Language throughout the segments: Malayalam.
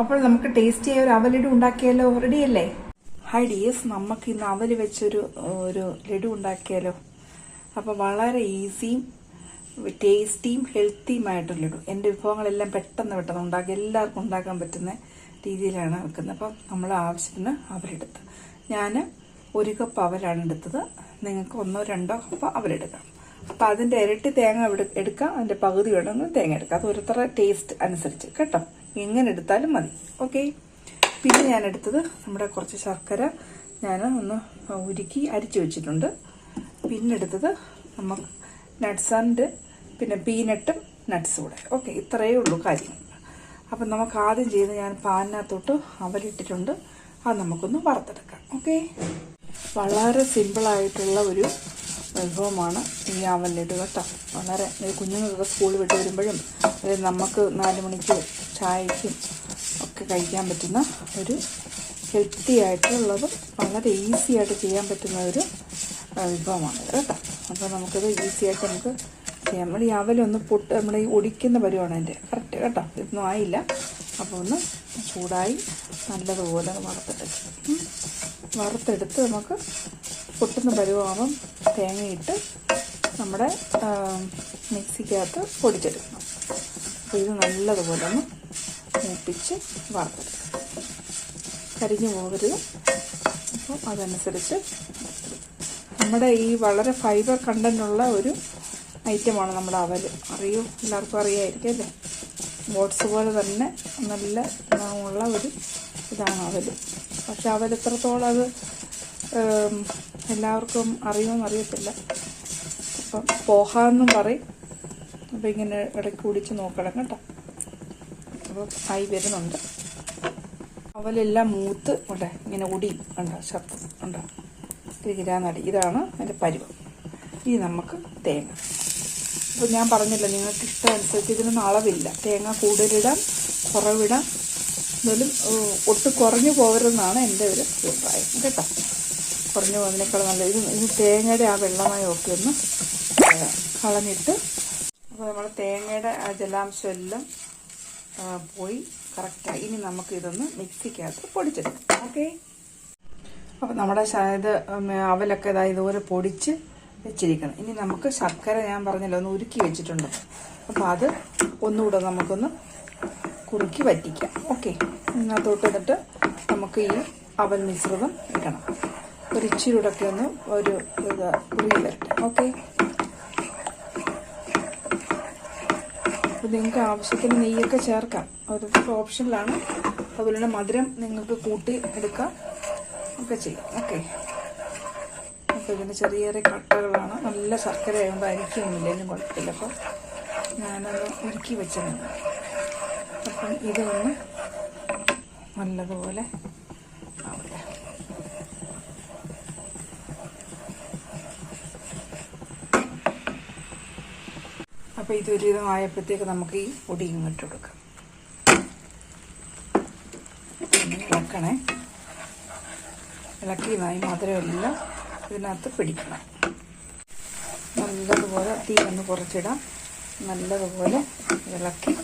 അപ്പോൾ നമുക്ക് ടേസ്റ്റി ആയ ഒരു അവലഡു ഉണ്ടാക്കിയാലോ? റെഡിയല്ലേ ഹൈ ഡിയേഴ്സ് നമുക്ക് ഇന്ന് അവൽ വെച്ചൊരു ഒരു ലഡു ഉണ്ടാക്കിയാലോ? അപ്പോൾ വളരെ ഈസിയും ടേസ്റ്റിയും ഹെൽത്തിയുമായിട്ടൊരു ലഡു. എന്റെ വിഭവങ്ങളെല്ലാം പെട്ടെന്ന് പെട്ടെന്ന് ഉണ്ടാക്കി എല്ലാവർക്കും ഉണ്ടാക്കാൻ പറ്റുന്ന രീതിയിലാണ് വെക്കുന്നത്. അപ്പം നമ്മൾ ആവശ്യത്തിന് അവലെടുത്ത്. ഞാൻ ഒരു കപ്പ് അവലാണ് എടുത്തത്. നിങ്ങൾക്ക് ഒന്നോ രണ്ടോ കപ്പ് അവലെടുക്കാം. അപ്പം അതിന്റെ ഇരട്ടി തേങ്ങ എടുക്കുക എടുക്കാം. അതിന്റെ പകുതി വേണമെങ്കിൽ തേങ്ങ എടുക്കുക അത് ഓരോരുത്തരുടെ ടേസ്റ്റ് അനുസരിച്ച്. കേട്ടോ? എങ്ങനെ എടുത്താലും മതി. ഓക്കെ പിന്നെ ഞാൻ എടുത്തത് നമ്മുടെ കുറച്ച് ശർക്കര ഞാൻ ഒന്ന് ഉരുക്കി അരിച്ചു വെച്ചിട്ടുണ്ട്. പിന്നെ എടുത്തത് നമുക്ക് നട്ട്സ് ആൻഡ് പിന്നെ പീനട്ടും നട്ട്സും കൂടെ. ഓക്കെ ഇത്രയേ ഉള്ളൂ കാര്യം. അപ്പം നമുക്ക് ആദ്യം ചെയ്ത് ഞാൻ പാനിനകത്തോട്ട് അവലിട്ടിട്ടുണ്ട്. അത് നമുക്കൊന്ന് വറുത്തെടുക്കാം. ഓക്കെ വളരെ സിമ്പിളായിട്ടുള്ള ഒരു വിഭവമാണ് ഈ അവലിട്ട് കേട്ടോ വളരെ കുഞ്ഞുങ്ങൾക്ക് സ്കൂളിൽ വിട്ട് വരുമ്പോഴും നമുക്ക് നാല് മണിക്ക് ചായയ്ക്കും ഒക്കെ കഴിക്കാൻ പറ്റുന്ന ഒരു ഹെൽത്തി ആയിട്ടുള്ളതും വളരെ ഈസി ആയിട്ട് ചെയ്യാൻ പറ്റുന്ന ഒരു വിഭവമാണ് കേട്ടോ. അപ്പോൾ നമുക്കത് ഈസി ആയിട്ട് നമുക്ക് ചെയ്യാം. നമ്മൾ ഈ അവലൊന്ന് പൊട്ട് നമ്മൾ ഈ ഒടിക്കുന്ന പരിവാണ് എന്റെ കറക്റ്റ് കേട്ടോ. ഇതൊന്നും ആയില്ല. അപ്പോൾ ഒന്ന് ചൂടായി നല്ലതുപോലെ വറുത്തെടുക്കും. വറുത്തെടുത്ത് നമുക്ക് പൊട്ടുന്ന പരുവാകുമ്പം തേങ്ങയിട്ട് നമ്മുടെ മിക്സിക്കകത്ത് പൊടിച്ചെടുക്കണം. അപ്പോൾ ഇത് നല്ലതുപോലെ ഒന്ന് മൂപ്പിച്ച് വറുത്തെടുക്കുക കരിഞ്ഞു പോകരുത്. അപ്പോൾ അതനുസരിച്ച് നമ്മുടെ ഈ വളരെ ഫൈബർ കണ്ടന്റുള്ള ഒരു ഐറ്റമാണ് നമ്മുടെ അവൽ അറിയൂ എല്ലാവർക്കും അറിയായിരിക്കും അല്ലേ? ഓട്സ് പോലെ തന്നെ നല്ല ഗുണമുള്ള ഒരു ഇതാണ് അവൽ പക്ഷെ അവൽ എത്രത്തോളം അത് എല്ലാവർക്കും അറിയുമെന്ന് അറിയത്തില്ല. അപ്പം പോഹാന്നും പറയും. അപ്പം ഇങ്ങനെ ഇടയ്ക്ക് കുടിച്ച് നോക്കണം കേട്ടോ. അപ്പോൾ ആയി വരുന്നുണ്ട്. അവലെല്ലാം മൂത്ത് ഉണ്ട് ഇങ്ങനെ ഒടിയും ഉണ്ട് ശർത്ത് ഉണ്ട് തിരികിരാന്നടി ഇതാണ് അതിന്റെ പരുവം. ഇനി നമുക്ക് തേങ്ങ. അപ്പോൾ ഞാൻ പറഞ്ഞില്ല നിങ്ങൾക്ക് ഇഷ്ടം അനുസരിച്ച് ഇതിനൊന്നും അളവില്ല. തേങ്ങ കൂടുതലിടാം കുറവിടാം. എന്നാലും ഒട്ടും കുറഞ്ഞു പോകരുതെന്നാണ് എന്റെ ഒരു അഭിപ്രായം. കേട്ടോ? കുറഞ്ഞു പോകുന്നതിനേക്കാൾ നല്ല ഇത് ഇത് തേങ്ങയുടെ ആ വെള്ളമയമൊക്കെ ഒന്ന് കളഞ്ഞിട്ട് അപ്പോൾ നമ്മൾ തേങ്ങയുടെ ആ ജലാംശം എല്ലാം പോയി. കറക്റ്റായി ഇനി നമുക്ക് ഇതൊന്ന് മിക്സിക്കകത്ത് പൊടിച്ചെടുക്കാം. ഓക്കെ അപ്പോൾ നമ്മുടെ ഇത് അവലൊക്കെ ഇതാ ഇതുപോലെ പൊടിച്ച് വെച്ചിരിക്കണം ഇനി നമുക്ക് ശർക്കര ഞാൻ പറഞ്ഞല്ലോ ഒന്ന് ഉരുക്കി വെച്ചിട്ടുണ്ട്. അപ്പോൾ അത് ഒന്നുകൂടെ നമുക്കൊന്ന് കുറുക്കി വറ്റിക്കാം. ഓക്കെ ഇന്നത്തോട്ട് എന്നിട്ട് നമുക്ക് ഈ അവൽ മിശ്രിതം ഇടണം. ഒരു ഇച്ചിരി ഒന്ന് ഒരു ഇത് കുറുകി വരട്ടെ. ഓക്കെ നിങ്ങൾക്ക് ആവശ്യത്തിന് നെയ്യൊക്കെ ചേർക്കാം. അതൊക്കെ ഓപ്ഷനിലാണ് അതുപോലെ മധുരം നിങ്ങൾക്ക് കൂട്ടി എടുക്കാം. ഒക്കെ ചെയ്യാം. ഓക്കെ. അപ്പോൾ ഇതിന്റെ ചെറിയ ചെറിയ കട്ടകളാണ്. നല്ല ശർക്കര ആയതുകൊണ്ട് അരിക്കൊന്നുമില്ലെങ്കിലും കുഴപ്പമില്ല. അപ്പോൾ ഞാനത് ഉരുക്കി വെച്ചതാണ് അപ്പം ഇതൊന്ന് നല്ലതുപോലെ ആവട്ടെ. അപ്പോൾ ഇത് ഒരുവിധമായപ്പോഴത്തേക്ക് നമുക്ക് ഈ പൊടി ഇങ്ങോട്ട് കൊടുക്കാം. ഇളക്കണേ. ഇളക്കി മാത്രമേ മധുരമെല്ലാം ഇതിനകത്ത് പിടിക്കണം. നല്ലതുപോലെ തീ ഒന്ന് കുറച്ചിടാം. നല്ലതുപോലെ ഇളക്കി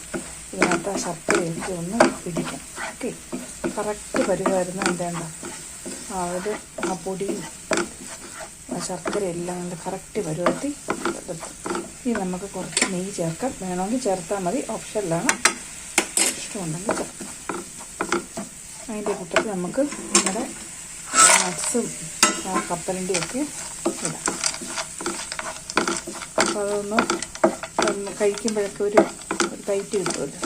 ഇതിനകത്ത് ആ ശർക്കരയൊക്കെ ഒന്ന് പിടിക്കാം. ഓക്കെ. കറക്റ്റ് പരുവായിരുന്നു എന്തേണ്ട ആ ഒരു ആ പൊടിയും ആ ശർക്കര എല്ലാം കറക്റ്റ് പരുവത്തി എടുത്തു. ഇനി നമുക്ക് കുറച്ച് നെയ്യ് ചേർക്കാം. വേണമെങ്കിൽ ചേർത്താൽ മതി. ഓപ്ഷനിലാണ്. ഇഷ്ടമുണ്ടെങ്കിൽ ചേർക്കാം. അതിന്റെ കൂട്ടത്തിൽ നമുക്ക് നമ്മുടെ നട്ട്സും കപ്പലിന്റെയും ഒക്കെ ഇടാം. അപ്പോൾ അതൊന്ന് കഴിക്കുമ്പോഴൊക്കെ ഒരു ടൈറ്റ് കിട്ടുമല്ലോ.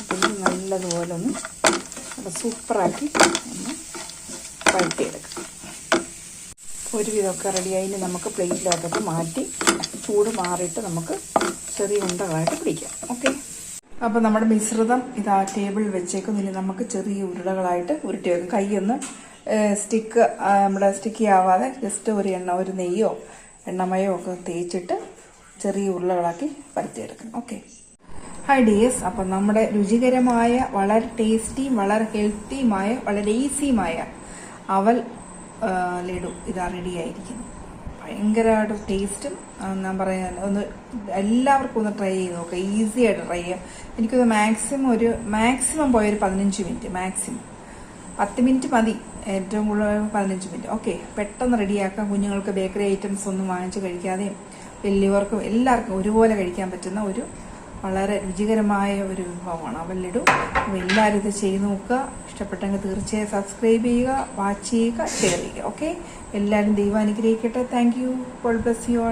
അപ്പം നല്ലതുപോലെ ഒന്ന് സൂപ്പറാക്കി ഒന്ന് വഴറ്റിയെടുക്കാം ഒരുവിധമൊക്കെ റെഡിയായി ഇനി നമുക്ക് പ്ലേറ്റിലോട്ടൊക്കെ മാറ്റി ചൂട് മാറിയിട്ട് നമുക്ക് ചെറിയ ഉണ്ടകളായിട്ട് പിടിക്കാം. ഓക്കെ അപ്പോൾ നമ്മുടെ മിശ്രിതം ഇത് ആ ടേബിളിൽ വെച്ചേക്കും ഇനി നമുക്ക് ചെറിയ ഉരുളകളായിട്ട് ഉരുട്ടി വെക്കും. കൈയൊന്ന് സ്റ്റിക്ക് നമ്മുടെ സ്റ്റിക്കി ആവാതെ ജസ്റ്റ് ഒരു എണ്ണ ഒരു നെയ്യോ എണ്ണമയോ ഒക്കെ തേച്ചിട്ട് ചെറിയ ഉരുളകളാക്കി പരത്തിയെടുക്കും ഓക്കെ ഹൈ ഡിയേഴ്സ് അപ്പം നമ്മുടെ രുചികരമായ വളരെ ടേസ്റ്റിയും വളരെ ഹെൽത്തിയുമായ വളരെ ഈസിയുമായ അവൽ ലഡു ഇതാ റെഡി ആയിരിക്കുന്നു ഭയങ്കരമായിട്ട് ടേസ്റ്റും ഞാൻ പറയാൻ ഒന്ന് എല്ലാവർക്കും ഒന്ന് ട്രൈ ചെയ്ത് നോക്കുക ഈസി ആയിട്ട് ട്രൈ ചെയ്യാം. എനിക്കൊന്ന് മാക്സിമം ഒരു മാക്സിമം പോയ ഒരു പതിനഞ്ച് മിനിറ്റ് മാക്സിമം. പത്ത് മിനിറ്റ് മതി. ഏറ്റവും കൂടുതൽ പതിനഞ്ച് മിനിറ്റ്. ഓക്കെ പെട്ടെന്ന് റെഡിയാക്കാം. കുഞ്ഞുങ്ങൾക്ക് ബേക്കറി ഐറ്റംസ് ഒന്നും വാങ്ങിച്ച് കഴിക്കാതെയും വലിയവർക്കും എല്ലാവർക്കും ഒരുപോലെ കഴിക്കാൻ പറ്റുന്ന ഒരു വളരെ രുചികരമായ ഒരു വിഭവമാണ്. അവൽ ലഡു അപ്പോൾ എല്ലാവരും ഇത് ചെയ്ത് നോക്കുക. ഇഷ്ടപ്പെട്ടെങ്കിൽ തീർച്ചയായും സബ്സ്ക്രൈബ് ചെയ്യുക വാച്ച് ചെയ്യുക ഷെയർ ചെയ്യുക. ഓക്കെ എല്ലാവരും ദൈവം അനുഗ്രഹിക്കട്ടെ. Thank you God bless you all